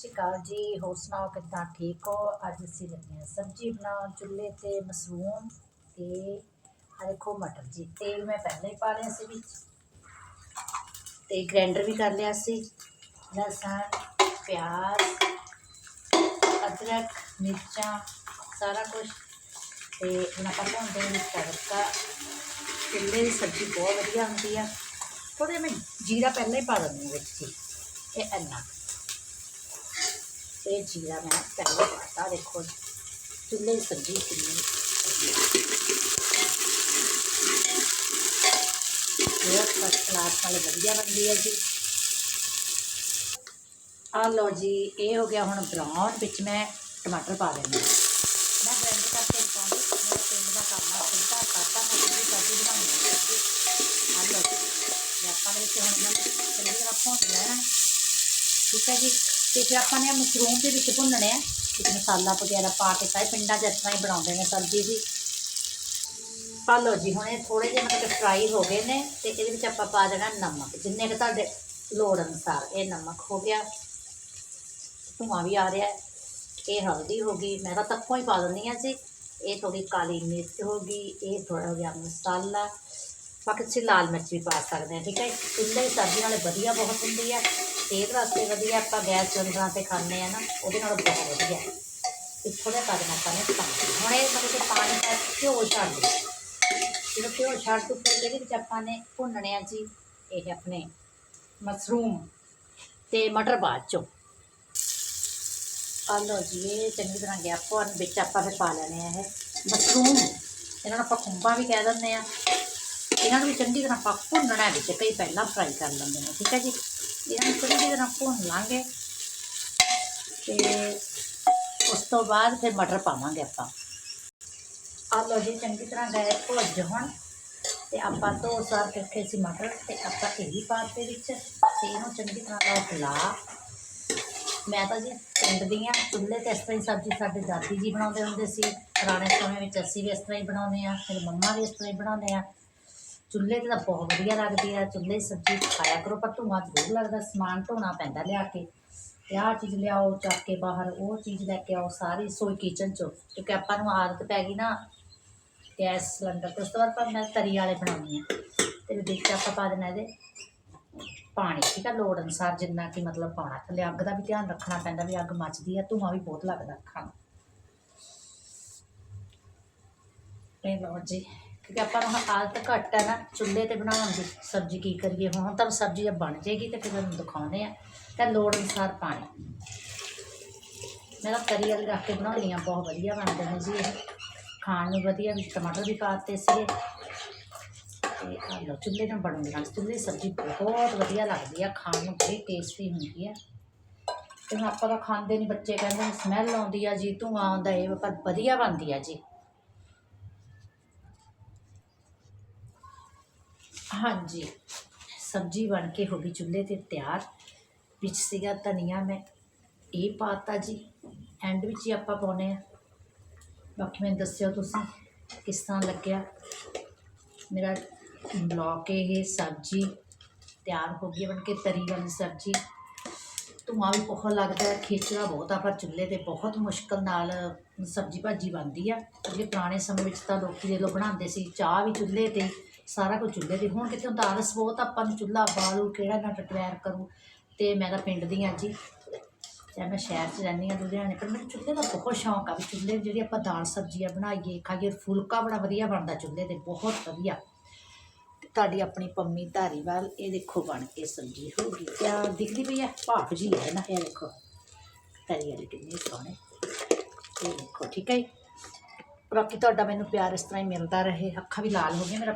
ਸਤਿ ਸ਼੍ਰੀ ਅਕਾਲ ਜੀ, ਹੋਰ ਸੁਣਾਓ ਕਿੱਦਾਂ ਠੀਕ ਹੋ? ਅੱਜ ਅਸੀਂ ਲੱਗੇ ਹਾਂ ਸਬਜ਼ੀ ਬਣਾਉਣ, ਚੁੱਲ੍ਹੇ ਤੇ ਮਸ਼ਰੂਮ ਤੇ ਦੇਖੋ ਮਟਰ ਜੀ, ਤੇਲ ਮੈਂ ਪਹਿਲਾਂ ਹੀ ਪਾ ਲਿਆ ਸੀ ਵਿੱਚ। ਤੇ ਗ੍ਰੈਂਡਰ ਵੀ ਕਰ ਲਿਆ ਸੀ, ਲਸਣ, ਪਿਆਜ਼, ਅਦਰਕ, ਮਿਰਚਾਂ, ਸਾਰਾ ਕੁਝ ਤੇ ਹੁਣ ਆਪਾਂ ਭੁੰਨਦੇ ਹਾਂ ਤੜਕਾ ਚੁੱਲ੍ਹੇ ਦੀ ਸਬਜ਼ੀ ਬਹੁਤ ਵਧੀਆ ਹੁੰਦੀ ਆ। ਥੋੜ੍ਹਾ ਜਿਹਾ ਮੈਂ ਜੀਰਾ ਪਹਿਲਾਂ ਹੀ ਪਾ ਦਿੰਦੀ ਹਾਂ ਵਿੱਚ ਜੀ, ਇਹ ਇੰਨਾ ਇਹ ਜੀਰਾ ਮੈਂ ਪਹਿਲੇ ਪਾਤਾ, ਦੇਖੋ ਚੁੱਲ੍ਹੇ ਦੀ ਸਬਜ਼ੀ ਕਿੰਨੀ ਬਹੁਤ ਫਸਟ ਕਲਾਸ ਨਾਲ ਵਧੀਆ ਬਣਦੀ ਹੈ ਜੀ। ਆ ਲਓ ਜੀ, ਇਹ ਹੋ ਗਿਆ ਹੁਣ ਬਰਾਊਨ, ਵਿੱਚ ਮੈਂ ਟਮਾਟਰ ਪਾ ਦੇਣੇ ਮੈਂ ਗ੍ਰਾਈਂਡ ਕਰਕੇ ਪਾਉਂਦੀ ਮੇਰੇ ਪਿੰਡ ਦਾ ਕੰਮ ਆ ਸਿੱਧਾ ਕਰਤਾ ਮੈਂ ਸਿੱਧੀ ਸਬਜ਼ੀ ਬਣਾਉਣੀ ਹੈ ਸਬਜ਼ੀ ਆ ਲਓ ਜੀ ਆਪਾਂ ਵਿੱਚ ਹੁਣ ਇਹਨਾਂ ਚੰਗੀ ਤਰ੍ਹਾਂ ਭੁੰਨ ਲੈਣਾ। ਠੀਕ ਹੈ ਜੀ। ਤੇ ਫਿਰ ਆਪਾਂ ਨੇ ਮਸ਼ਰੂਮ ਦੇ ਵਿੱਚ ਭੁੰਨਣੇ ਆ। ਵਿੱਚ ਮਸਾਲਾ ਵਗੈਰਾ ਪਾ ਕੇ ਸਾਰੇ ਪਿੰਡਾਂ 'ਚ ਇਸ ਤਰ੍ਹਾਂ ਹੀ ਬਣਾਉਂਦੇ ਨੇ ਸਬਜ਼ੀ ਦੀ ਪਾ ਲਓ ਜੀ, ਹੁਣ ਇਹ ਥੋੜੇ ਜਿਹੇ ਮਤਲਬ ਫਰਾਈ ਹੋ ਗਏ ਨੇ ਤੇ ਇਹਦੇ ਵਿੱਚ ਆਪਾਂ ਪਾ ਦੇਣਾ ਨਮਕ। ਜਿੰਨੇ ਕੁ ਤੁਹਾਡੇ ਲੋੜ ਅਨੁਸਾਰ ਇਹ ਨਮਕ ਹੋ ਗਿਆ, ਧੂੰਆਂ ਵੀ ਆ ਰਿਹਾ ਇਹ ਹਲਦੀ ਹੋ ਗਈ। ਮੈਂ ਤਾਂ ਤੱਕੋਂ ਹੀ ਪਾ ਦਿੰਦੀ ਹਾਂ ਜੀ। ਇਹ ਥੋੜੀ ਕਾਲੀ ਮਿਰਚ ਹੋ ਗਈ, ਇਹ ਥੋੜਾ ਹੋ ਗਿਆ ਮਸਾਲਾ। ਬਾਕੀ ਤੁਸੀਂ ਲਾਲ ਮਿਰਚ ਵੀ ਪਾ ਸਕਦੇ ਆ ਠੀਕ ਹੈ ਚੁੱਲ੍ਹੇ ਦੀ ਸਬਜ਼ੀ ਨਾਲੇ ਵਧੀਆ ਬਹੁਤ ਹੁੰਦੀ ਹੈ। ਸਿਹਤ ਵਾਸਤੇ ਵਧੀਆ, ਆਪਾਂ ਗੈਸ ਸਿਲੰਡਰਾਂ ਤੇ ਖਾਂਦੇ ਆ ਨਾ, ਉਹਦੇ ਨਾਲ ਬਹੁਤ ਵਧੀਆ। ਇਹ ਥੋੜਾ ਪਾ ਦੇਣਾ ਆਪਾਂ ਨੇ ਪਾਣੀ ਹੁਣ ਇਹ ਮਤਲਬ ਕਿ ਪਾਣੀ ਦਾ ਘਿਓ ਛੱਡ ਦਿਓ ਜਦੋਂ ਘਿਓ ਛੱਡ ਤੋਂ ਫਿਰ ਇਹਦੇ ਵਿੱਚ ਆਪਾਂ ਨੇ ਭੁੰਨਣੇ ਆ ਜੀ, ਇਹ ਆਪਣੇ ਮਸ਼ਰੂਮ ਤੇ ਮਟਰ ਬਾਅਦ ਚੋਂ। ਆ ਲਓ ਜੀ, ਇਹ ਚੰਗੀ ਤਰ੍ਹਾਂ ਗਿਆ ਭੁੰਨ ਵਿੱਚ ਆਪਾਂ ਫਿਰ ਪਾ ਲੈਣੇ ਆ ਇਹ ਮਸ਼ਰੂਮ। ਇਹਨਾਂ ਨੂੰ ਆਪਾਂ ਖੁੰਬਾਂ ਵੀ ਕਹਿ ਦਿੰਦੇ ਆ। ਇਹਨਾਂ ਨੂੰ ਵੀ ਚੰਗੀ ਤਰ੍ਹਾਂ ਆਪਾਂ ਭੁੰਨਣਾ ਵਿੱਚ, ਕਈ ਪਹਿਲਾਂ ਫਰਾਈ ਕਰ ਲੈਂਦੇ ਨੇ, ਠੀਕ ਹੈ ਜੀ? ਇਹਨਾਂ ਨੂੰ ਚੰਗੀ ਤਰ੍ਹਾਂ ਭੁੰਨ ਲਾਂਗੇ ਤੇ ਉਸ ਤੋਂ ਬਾਅਦ ਫਿਰ ਮਟਰ ਪਾਵਾਂਗੇ ਆਪਾਂ ਆ ਜੀ ਚੰਗੀ ਤਰ੍ਹਾਂ ਗਏ ਭੁੱਜ ਹੁਣ ਤੇ ਆਪਾਂ ਦੋ ਸਾਰ ਰੱਖੇ ਸੀ ਮਟਰ ਤੇ ਆਪਾਂ ਇਹ ਵੀ ਪਾਤੇ ਵਿੱਚ ਤੇ ਇਹਨੂੰ ਚੰਗੀ ਤਰ੍ਹਾਂ ਨਾਲ ਹਿਲਾ ਮੈਂ ਤਾਂ ਜੀ ਪਿੰਡ ਦੀਆਂ ਚੁੱਲ੍ਹੇ ਤੇ ਇਸ ਤਰ੍ਹਾਂ ਹੀ ਸਬਜ਼ੀ ਸਾਡੇ ਦਾਦੀ ਜੀ ਬਣਾਉਂਦੇ ਹੁੰਦੇ ਸੀ ਪੁਰਾਣੇ ਸਮੇਂ ਵਿੱਚ ਅਸੀਂ ਵੀ ਇਸ ਤਰ੍ਹਾਂ ਹੀ ਬਣਾਉਂਦੇ ਆ ਫਿਰ ਮੰਮਾ ਵੀ ਇਸ ਤਰ੍ਹਾਂ ਹੀ ਬਣਾਉਂਦੇ ਆ ਚੁੱਲ੍ਹੇ ਤੇ ਤਾਂ ਬਹੁਤ ਵਧੀਆ ਲੱਗਦੀ ਆ, ਚੁੱਲ੍ਹੇ ਦੀ ਸਬਜ਼ੀ ਖਾਇਆ ਕਰੋ, ਪਰ ਧੂੰਆਂ ਜ਼ਰੂਰ ਲੱਗਦਾ, ਸਮਾਨ ਧੋਣਾ ਪੈਂਦਾ ਲਿਆ ਕੇ। ਤੇ ਆਹ ਚੀਜ਼ ਲਿਆਓ, ਚੱਕ ਕੇ ਬਾਹਰ, ਉਹ ਚੀਜ਼ ਲੈ ਕੇ ਆਓ ਸਾਰੀ, ਸੋਈ ਕਿਚਨ ਚੋਂ। ਕਿਉਂਕਿ ਆਪਾਂ ਨੂੰ ਆਦਤ ਪੈ ਗਈ ਨਾ, ਗੈਸ ਸਿਲੰਡਰ ਤੇ, ਉਸ ਤੋਂ ਬਾਅਦ ਪਰ ਮੈਂ ਤਰੀ ਵਾਲੇ ਬਣਾਉਂਦੀ ਆ ਤੇ ਵਿੱਚ ਆਪਾਂ ਪਾ ਦੇਣਾ ਇਹਦੇ ਪਾਣੀ, ਠੀਕ ਆ, ਲੋੜ ਅਨੁਸਾਰ ਜਿੰਨਾ ਕਿ ਮਤਲਬ ਪਾਉਣਾ। ਥੱਲੇ ਅੱਗ ਦਾ ਵੀ ਧਿਆਨ ਰੱਖਣਾ ਪੈਂਦਾ ਵੀ ਅੱਗ ਮੱਚਦੀ ਆ, ਧੂੰਆਂ ਵੀ ਬਹੁਤ ਲੱਗਦਾ ਖਾਣਾ ਨੂੰ। ਲਓ ਜੀ। ਕਿਉਂਕਿ ਆਪਾਂ ਨੂੰ ਆਦਤ ਘੱਟ ਹੈ ਨਾ, ਚੁੱਲ੍ਹੇ ਤੇ ਬਣਾਉਣ ਦੀ ਸਬਜ਼ੀ ਕੀ ਕਰੀਏ? ਹੁਣ ਤਾਂ ਸਬਜ਼ੀ ਜਦ ਬਣ ਜਾਏਗੀ ਤੇ ਫਿਰ ਤੁਹਾਨੂੰ ਦਿਖਾਉਂਦੇ ਆ। ਤਾਂ ਲੋੜ ਅਨੁਸਾਰ ਪਾਣੀ। ਮੈਂ ਤਾਂ ਤਰੀ ਵਾਲੀ ਰੱਖ ਕੇ ਬਣਾਉਣੀ ਆ, ਬਹੁਤ ਵਧੀਆ ਬਣਦੇ ਨੇ ਜੀ ਇਹ। ਖਾਣ ਨੂੰ ਵਧੀਆ ਵਿੱਚ ਟਮਾਟਰ ਵੀ ਪਾਤੇ ਸੀਗੇ। ਤੇ ਆ ਲਓ, ਚੁੱਲ੍ਹੇ ਨਾਲ ਬਣੂਗੀ ਨਾਲ ਚੁੱਲ੍ਹੇ ਦੀ ਸਬਜ਼ੀ ਬਹੁਤ ਵਧੀਆ ਲੱਗਦੀ ਆ, ਖਾਣ ਨੂੰ ਬੜੀ ਟੇਸਟੀ ਹੁੰਦੀ ਆ। ਤੇ ਹੁਣ ਆਪਾਂ ਤਾਂ ਖਾਂਦੇ ਨਹੀਂ ਬੱਚੇ ਕਹਿੰਦੇ ਨੇ ਸਮੈਲ ਆਉਂਦੀ ਆ ਜੀ, ਧੂੰਆਂ ਆਉਂਦਾ, ਇਹ ਪਰ ਵਧੀਆ ਬਣਦੀ ਆ ਜੀ। ਹਾਂਜੀ। ਸਬਜ਼ੀ ਬਣ ਕੇ ਹੋ ਗਈ ਚੁੱਲ੍ਹੇ ਤੇ ਤਿਆਰ। ਵਿੱਚ ਸੀਗਾ ਧਨੀਆ ਮੈਂ। ਇਹ ਪਾਤਾ ਜੀ। ਐਂਡ ਵਿੱਚ ਹੀ ਆਪਾਂ ਪਾਉਨੇ ਆ। ਬਾਕੀ ਮੈਨੂੰ ਦੱਸਿਓ ਤੁਸੀਂ ਕਿਸ ਤਰ੍ਹਾਂ ਲੱਗਿਆ? ਮੇਰਾ ਬਲੌਗ ਇਹ ਸਬਜ਼ੀ ਤਿਆਰ ਹੋ ਗਈ ਬਣ ਕੇ ਤਰੀ ਵਾਲੀ ਸਬਜ਼ੀ। ਧੂੰਆਂ ਵੀ ਬਹੁਤ ਲੱਗਦਾ ਹੈ। ਖੇਚਲਾ ਬਹੁਤ ਆ, ਪਰ ਚੁੱਲ੍ਹੇ ਤੇ ਬਹੁਤ ਮੁਸ਼ਕਲ ਨਾਲ ਸਬਜ਼ੀ ਭਾਜੀ ਬਣਦੀ ਆ। ਅੱਗੇ ਪੁਰਾਣੇ ਸਮੇਂ ਵਿੱਚ ਤਾਂ ਲੋਕੀ ਦੇ ਲੋ ਬਣਾਉਂਦੇ ਸੀ, ਚਾਹ ਵੀ ਚੁੱਲ੍ਹੇ ਤੇ ਸਾਰਾ ਕੁਝ ਚੁੱਲ੍ਹੇ ਤੇ। ਹੁਣ ਕਿਤੇ ਹੁੰਦਾ? ਆਲਸ ਬਹੁਤ ਆਪਾਂ ਨੂੰ ਚੁੱਲ੍ਹਾ ਬਾਲੂ, ਕਿਹੜਾ ਨਾ ਟਟਵੈਰ ਕਰੂ। ਤੇ ਮੈਂ ਤਾਂ ਪਿੰਡ ਦੀ ਹਾਂ ਜੀ। ਤੇ ਮੈਂ ਸ਼ਹਿਰ 'ਚ ਰਹਿੰਦੀ ਹਾਂ ਲੁਧਿਆਣੇ, ਪਰ ਮੈਨੂੰ ਚੁੱਲ੍ਹੇ ਦਾ ਬਹੁਤ ਸ਼ੌਂਕ ਆ ਵੀ ਚੁੱਲ੍ਹੇ 'ਤੇ ਜਿਹੜੀ ਆਪਾਂ ਦਾਲ ਸਬਜ਼ੀਆਂ ਬਣਾਈਏ, ਖਾਈਏ ਫੁਲਕਾ ਬੜਾ ਵਧੀਆ ਬਣਦਾ ਚੁੱਲ੍ਹੇ ਤੇ, ਬਹੁਤ ਵਧੀਆ। ਤੁਹਾਡੀ ਆਪਣੀ ਪੰਮੀ ਧਾਰੀਵਾਲ ਇਹ ਦੇਖੋ ਬਣ ਕੇ ਸਬਜ਼ੀ ਹੋ ਗਈ। ਕਿਆ ਦਿਖਦੀ ਪਈ ਆ? ਭਾਫ ਜੀ ਹੈ ਨਾ, ਇਹ ਦੇਖੋ। ਤਰੀ ਵਾਲੀ ਕਿੰਨੀ ਸੋਹਣੀ। ਇਹ ਦੇਖੋ, ਠੀਕ ਹੈ ਜੀ। ਬਾਕੀ ਤੁਹਾਡਾ ਮੈਨੂੰ ਪਿਆਰ ਇਸ ਤਰ੍ਹਾਂ ਹੀ ਮਿਲਦਾ ਰਹੇ। ਅੱਖਾਂ ਵੀ ਲਾਲ ਹੋ ਗਈਆਂ ਮੇਰਾ